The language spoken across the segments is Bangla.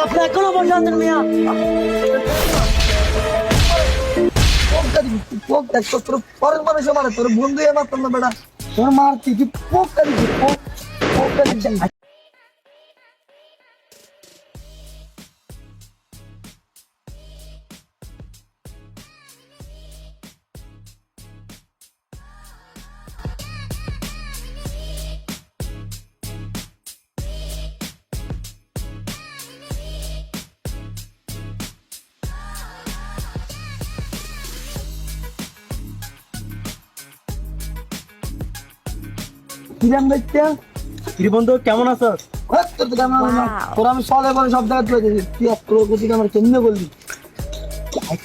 আপনি এখনও বসে আছেন মিয়া পোক দেখ তোর তোর পরের মানুষও মারে তোর বন্ধু এবার না বেটা। তোর মারতি তুই পোক দিবি কিরাম দেখতে কি বন্ধু কেমন আছো? হ্যাঁ, তোর আমি সলে বলে সব জায়গায় তুলে দিয়েছি। তুই এক তোর গতি আমার কেমনে বললি?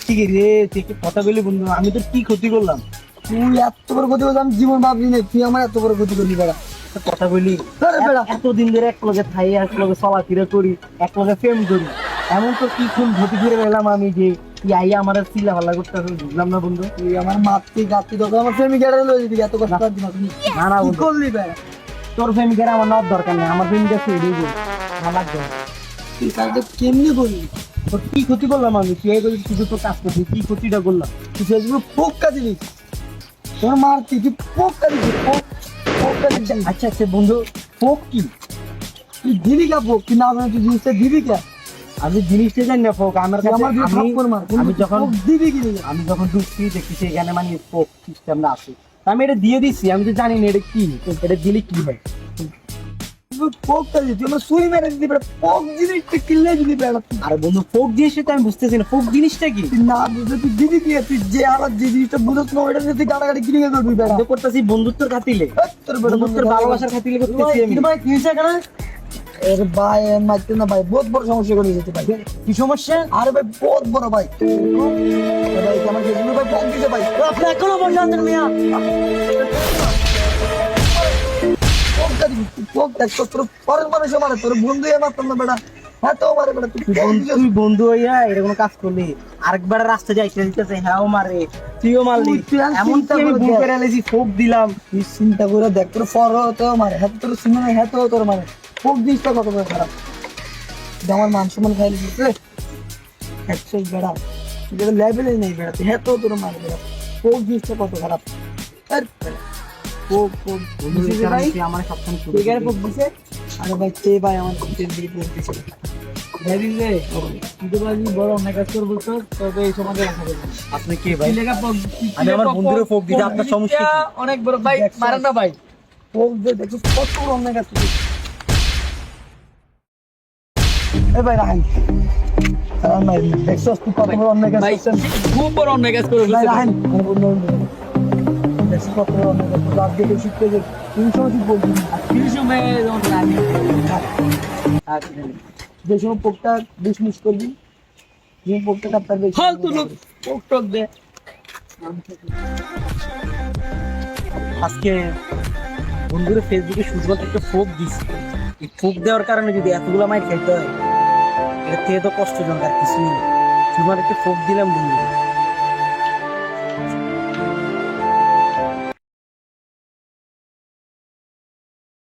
ঠিক রে তুই কথা বলি বন্ধু? আমি তো কি ক্ষতি করলাম? তুই এত বড় গতি করলাম জীবন ভাবলি না। তুই আমার এত বড় গতি করলি বেড়া। কথা বলি এতদিন ধরে এক লগে থাই এক লগে চলাফেরা করি এক লগে প্রেম করি। এমন তো কি খুন ক্ষতি ফিরে এলাম আমি যে তুই আইয়া আমার চিল্লা বুঝলাম না বন্ধু? তুই আমার মাতৃ তোকে আমার এড়ে লয়ে দিবি এত পারবি না তুই না না কি বন্ধু। করলি বেড়া তোর আমার নট দরকার নেই আমার প্রেমিকা ছেড়ে দিব। আমার লাগবে। তুই তাহলে কেমনি করলি? তোর কি ক্ষতি করলাম আমি? তুই এই শুধু তো কাজ করছি কি ক্ষতিটা করলাম? তুই ফেসবুক পোক্কা দিবি তোর মারতি তুই পোক্কা দিবি পোক পোক্কা দিবি আচ্ছা আচ্ছা বন্ধু। ফোক কি? তুই দিবি কা পোক? তুই না তুই জিনিসটা দিবি কা? আমি জিনিসটা জানি না ফোক। আমার কাছে আমি আমি যখন দিবি কি আমি যখন ঢুকছি দেখছি সেখানে মানে ফোক সিস্টেমটা আছে। আমি এটা দিয়ে দিছি আমি তো জানি না এটা কি। এটা দিলে কি হয়? পোকটা আমার সুই মেরে বেড়া পোক জিনিসটা কিনলে বেড়া আর বন্ধু ফোক জিনিসটা আমি বুঝতেছি না। ফোক জিনিসটা কি? না বুঝে তুই তুই যে আমার যে জিনিসটা বুঝছ না ওইটা নিয়ে তুই গাড়াগাড়ি কিনে করবি বেড়া। আমি করতেছি বন্ধুত্বর খাতিলে। তোর বেড়া বন্ধুত্বর ভালোবাসার খাতিলে করতেছি আমি। ভাই কি হয়েছে এখানে? এর ভাই এর না ভাই বহুত বড় সমস্যা করে দিয়েছে ভাই। কি সমস্যা? আরে ভাই বহুত বড় ভাই। ভাই আমার ফেসবুকে ভাই ফোন দিছে ভাই? আপনি এখনও আছেন মিয়া। বন্ধু হ্যাঁ বন্ধু হইয়া এরকম কাজ করলি? আরেকবার রাস্তা যাইতে দিতেছে হ্যাঁ ও মারে তুইও মারলি। এমন দিলাম। চিন্তা করে দেখ তোর ফর তো মারে হ্যাঁ তোর না হ্যাঁ তো তোর মারে। পোক জিনিসটা কত বড় খারাপ? আমার মান সম্মান খাই একশো বেড়া যেটা নেই বেড়া তুই হ্যাঁ তো তোর মারে বেড়া জিনিসটা কত খারাপ? ভাই? আমার সবসময় ছোট ঠিক আছে করে পোক দিছে আরে ভাই তে ভাই আমার পেট দিয়ে পোক দিছে? রে তুই ভাই বড় অনেক কাজ করব তো তবে এই সমাজে রাখা আপনি কে ভাই? আমি আমার বন্ধুরে ফোক দিতে আপনার সমস্যা অনেক বড় ভাই? মারেন না ভাই। পোক দিয়ে দেখো কত বড় অন্যায় কাজ এ ভাই রাহেন যে সময় করবি যে পোকটা ফালতু লোক টোক দে। আজকে বন্ধুরে ফেসবুকে শুধুমাত্র একটা ফোক দিছি। এই ফোক দেওয়ার কারণে যদি এতগুলো মাইর খাইতে হয় এটা থেকে তো কষ্টজনক আর কিছু নেই তোমার একটু ফোক দিলাম বন্ধু।